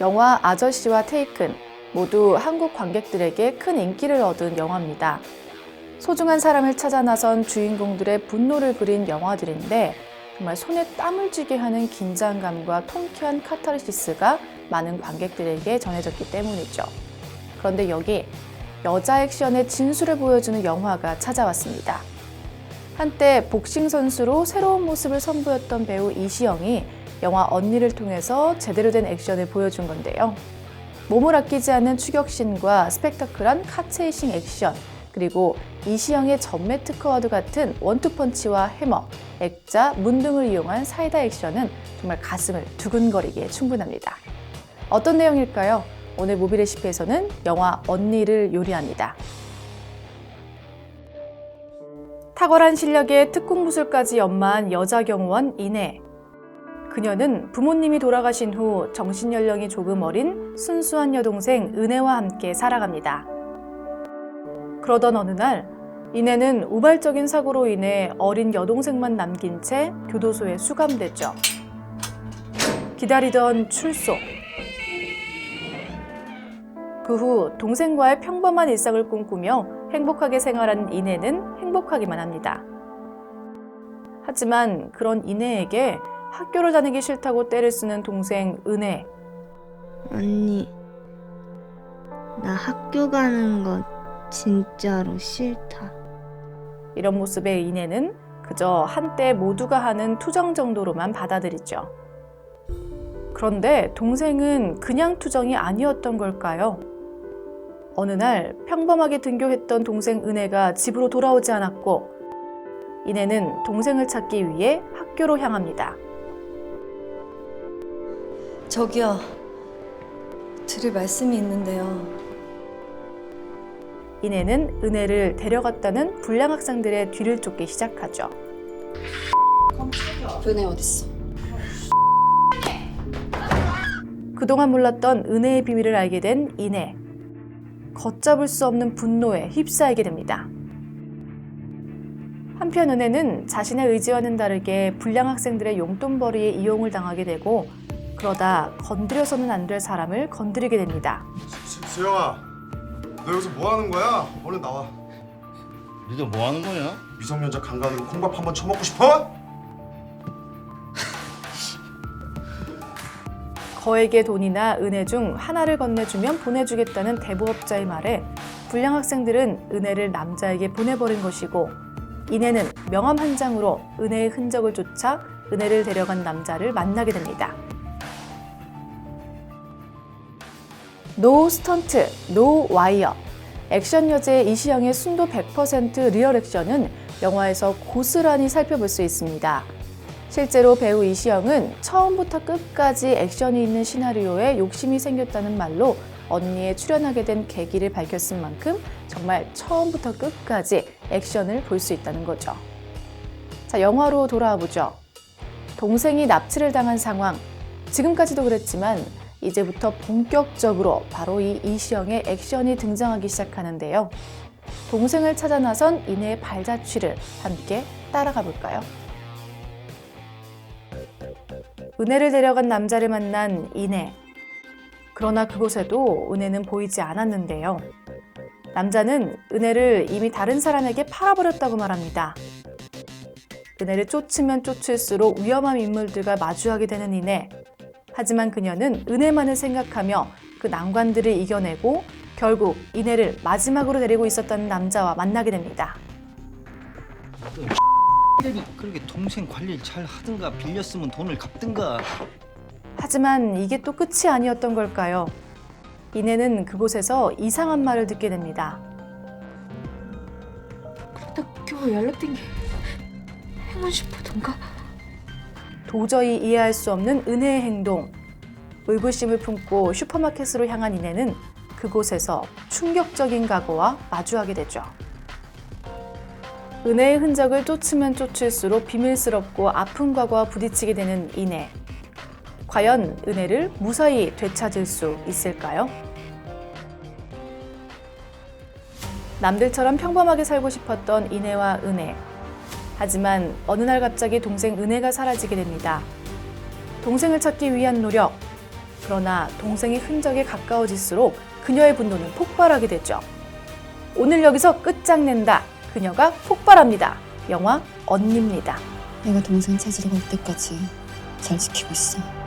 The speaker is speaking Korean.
영화 아저씨와 테이큰 모두 한국 관객들에게 큰 인기를 얻은 영화입니다. 소중한 사람을 찾아 나선 주인공들의 분노를 그린 영화들인데 정말 손에 땀을 쥐게 하는 긴장감과 통쾌한 카타르시스가 많은 관객들에게 전해졌기 때문이죠. 그런데 여기 여자 액션의 진수를 보여주는 영화가 찾아왔습니다. 한때 복싱 선수로 새로운 모습을 선보였던 배우 이시영이 영화 언니를 통해서 제대로 된 액션을 보여준 건데요. 몸을 아끼지 않는 추격신과 스펙타클한 카체이싱 액션, 그리고 이시영의 전매 특허와도 같은 원투펀치와 해머, 액자, 문 등을 이용한 사이다 액션은 정말 가슴을 두근거리게 충분합니다. 어떤 내용일까요? 오늘 모비 레시피에서는 영화 언니를 요리합니다. 탁월한 실력에 특공 무술까지 연마한 여자 경호원 이내. 그녀는 부모님이 돌아가신 후 정신 연령이 조금 어린 순수한 여동생 은혜와 함께 살아갑니다. 그러던 어느 날 이내는 우발적인 사고로 인해 어린 여동생만 남긴 채 교도소에 수감되죠. 기다리던 출소. 그 후 동생과의 평범한 일상을 꿈꾸며 행복하게 생활한 이내는 행복하기만 합니다. 하지만 그런 이내에게 학교를 다니기 싫다고 떼를 쓰는 동생 은혜. 언니, 나 학교 가는 거 진짜로 싫다. 이런 모습의 이내는 그저 한때 모두가 하는 투정 정도로만 받아들이죠. 그런데 동생은 그냥 투정이 아니었던 걸까요? 어느 날 평범하게 등교했던 동생 은혜가 집으로 돌아오지 않았고 이내는 동생을 찾기 위해 학교로 향합니다. 저기요. 드릴 말씀이 있는데요. 이내는 은혜를 데려갔다는 불량 학생들의 뒤를 쫓기 시작하죠. 은혜 어딨어? 그동안 몰랐던 은혜의 비밀을 알게 된 이내. 걷잡을 수 없는 분노에 휩싸이게 됩니다. 한편 은혜는 자신의 의지와는 다르게 불량 학생들의 용돈벌이에 이용을 당하게 되고 그러다 건드려서는 안 될 사람을 건드리게 됩니다. 수, 수영아, 너 여기서 뭐 하는 거야? 얼른 나와. 니들 뭐 하는 거냐? 미성년자 강간으로 콩밥 한번 쳐먹고 싶어? 거액의 돈이나 은혜 중 하나를 건네주면 보내주겠다는 대부업자의 말에 불량 학생들은 은혜를 남자에게 보내버린 것이고 이내는 명함 한 장으로 은혜의 흔적을 쫓아 은혜를 데려간 남자를 만나게 됩니다. 노 스턴트, 노 와이어. 액션 여제 이시영의 순도 100% 리얼 액션은 영화에서 고스란히 살펴볼 수 있습니다. 실제로 배우 이시영은 처음부터 끝까지 액션이 있는 시나리오에 욕심이 생겼다는 말로 언니에 출연하게 된 계기를 밝혔을 만큼 정말 처음부터 끝까지 액션을 볼 수 있다는 거죠. 자, 영화로 돌아와 보죠. 동생이 납치를 당한 상황. 지금까지도 그랬지만 이제부터 본격적으로 바로 이 이시영의 액션이 등장하기 시작하는데요. 동생을 찾아 나선 이내의 발자취를 함께 따라가 볼까요? 은혜를 데려간 남자를 만난 이내. 그러나 그곳에도 은혜는 보이지 않았는데요. 남자는 은혜를 이미 다른 사람에게 팔아버렸다고 말합니다. 은혜를 쫓으면 쫓을수록 위험한 인물들과 마주하게 되는 이내. 하지만 그녀는 은혜만을 생각하며 그 난관들을 이겨내고 결국 이내를 마지막으로 데리고 있었던 남자와 만나게 됩니다. 들이 그렇게 동생 관리를 잘 하든가 빌렸으면 돈을 갚든가 하지만 이게 또 끝이 아니었던 걸까요? 이내는 그곳에서 이상한 말을 듣게 됩니다. 나 겨우 연락된 게 행운 슈퍼던가? 도저히 이해할 수 없는 은혜의 행동. 의구심을 품고 슈퍼마켓으로 향한 이내는 그곳에서 충격적인 각오와 마주하게 되죠. 은혜의 흔적을 쫓으면 쫓을수록 비밀스럽고 아픈 과거와 부딪히게 되는 이내. 과연 은혜를 무사히 되찾을 수 있을까요? 남들처럼 평범하게 살고 싶었던 이내와 은혜. 하지만 어느 날 갑자기 동생 은혜가 사라지게 됩니다. 동생을 찾기 위한 노력. 그러나 동생의 흔적에 가까워질수록 그녀의 분노는 폭발하게 되죠. 오늘 여기서 끝장낸다. 그녀가 폭발합니다. 영화 언니입니다. 내가 동생 찾으러 갈 때까지 잘 지키고 있어.